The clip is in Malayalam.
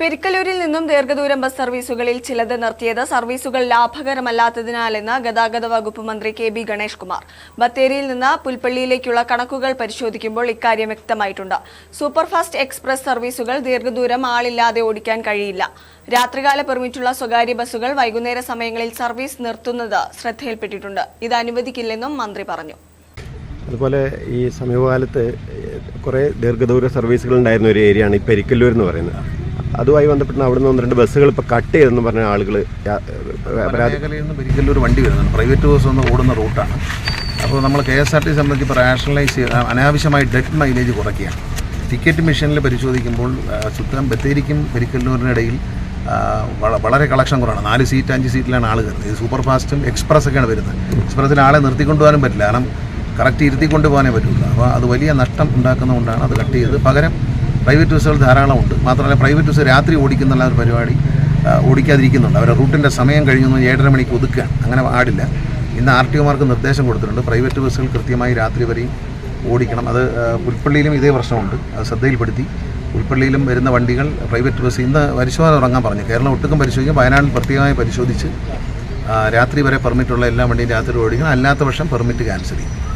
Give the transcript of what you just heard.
പെരിക്കലൂരിൽ നിന്നും ദീർഘദൂരം ബസ് സർവീസുകളിൽ ചിലത് നിർത്തിയത് സർവീസുകൾ ലാഭകരമല്ലാത്തതിനാലെന്ന് ഗതാഗത വകുപ്പ് മന്ത്രി കെ ബി ഗണേഷ് കുമാർ ബത്തേരിയിൽ നിന്ന് പുൽപ്പള്ളിയിലേക്കുള്ള കണക്കുകൾ പരിശോധിക്കുമ്പോൾ ഇക്കാര്യം വ്യക്തമായിട്ടുണ്ട്. സൂപ്പർഫാസ്റ്റ് എക്സ്പ്രസ് സർവീസുകൾ ദീർഘദൂരം ആളില്ലാതെ ഓടിക്കാൻ കഴിയില്ല. രാത്രികാല പെർമിറ്റുള്ള സ്വകാര്യ ബസ്സുകൾ വൈകുന്നേര സമയങ്ങളിൽ സർവീസ് നിർത്തുന്നത് ശ്രദ്ധയിൽപ്പെട്ടിട്ടുണ്ട്. ഇത് അനുവദിക്കില്ലെന്നും മന്ത്രി പറഞ്ഞു. അതുപോലെ ഈ സമീപകാലത്ത് കുറേ ദീർഘദൂര സർവീസുകൾ ഉണ്ടായിരുന്ന ഒരു ഏരിയയാണ് ഈ പെരിക്കല്ലൂർ എന്ന് പറയുന്നത്. അതുമായി ബന്ധപ്പെട്ട് അവിടെ നിന്ന് ഒന്ന് രണ്ട് ബസ്സുകൾ ഇപ്പോൾ കട്ട് ചെയ്തെന്ന് പറഞ്ഞ ആളുകൾ മേഖലയിൽ നിന്ന് വണ്ടി വരുന്നുണ്ട്. പ്രൈവറ്റ് ബസ് ഒന്ന് ഓടുന്ന റൂട്ടാണ്. അപ്പോൾ നമ്മൾ കെ എസ് ആർ ടി സംബന്ധിച്ച് ഇപ്പോൾ റാഷണലൈസ് ചെയ്ത് അനാവശ്യമായി ഡെഡ് മൈലേജ് കുറയ്ക്കുകയാണ്. ടിക്കറ്റ് മെഷീനിൽ പരിശോധിക്കുമ്പോൾ ചുറ്റാൻ ബത്തേരിക്കും പെരിക്കല്ലൂരിനിടയിൽ ആ, വളരെ കളക്ഷൻ കുറവാണ്. നാല് സീറ്റ് അഞ്ച് സീറ്റിലാണ് ആൾ കയറുന്നത് ഇത് സൂപ്പർ ഫാസ്റ്റും എക്സ്പ്രസ് ഒക്കെയാണ് വരുന്നത്. എക്സ്പ്രസ്സിൽ ആളെ നിർത്തിക്കൊണ്ട് പോകാനും പറ്റില്ല. കാരണം കറക്റ്റ് ഇരുത്തി കൊണ്ടുപോകാനേ പറ്റുള്ളൂ. അപ്പോൾ അത് വലിയ നഷ്ടം ഉണ്ടാക്കുന്നതുകൊണ്ടാണ് അത് കട്ട് ചെയ്ത് പകരം പ്രൈവറ്റ് ബസ്സുകൾ ധാരാളമുണ്ട്. മാത്രമല്ല പ്രൈവറ്റ് ബസ് രാത്രി ഓടിക്കുന്നുള്ള ഒരു പരിപാടി ഓടിക്കാതിരിക്കുന്നുണ്ട്. അവരുടെ റൂട്ടിന്റെ സമയം കഴിഞ്ഞൊന്ന് ഏഴര മണിക്ക് ഒതുക്കുകയാണ്. അങ്ങനെ പാടില്ല. ഇന്ന് ആർ ടി ഒമാർക്ക് നിർദ്ദേശം കൊടുത്തിട്ടുണ്ട്. പ്രൈവറ്റ് ബസ്സുകൾ കൃത്യമായി രാത്രി വരെയും ഓടിക്കണം. അത് പുൽപ്പള്ളിയിലും ഇതേ പ്രശ്നമുണ്ട്. അത് ശ്രദ്ധയിൽപ്പെടുത്തി. പുൽപ്പള്ളിയിലും വരുന്ന വണ്ടികൾ പ്രൈവറ്റ് ബസ് ഇന്ന് പരിശോധന തുടങ്ങാൻ പറഞ്ഞു. കേരളം ഒട്ടുക്കും പരിശോധിക്കും. വയനാട്ടിൽ പ്രത്യേകമായി പരിശോധിച്ച് രാത്രി വരെ പെർമിറ്റുള്ള എല്ലാ വണ്ടിയും രാത്രി ഓടിക്കണം. അല്ലാത്ത പക്ഷം പെർമിറ്റ് ക്യാൻസൽ ചെയ്യും.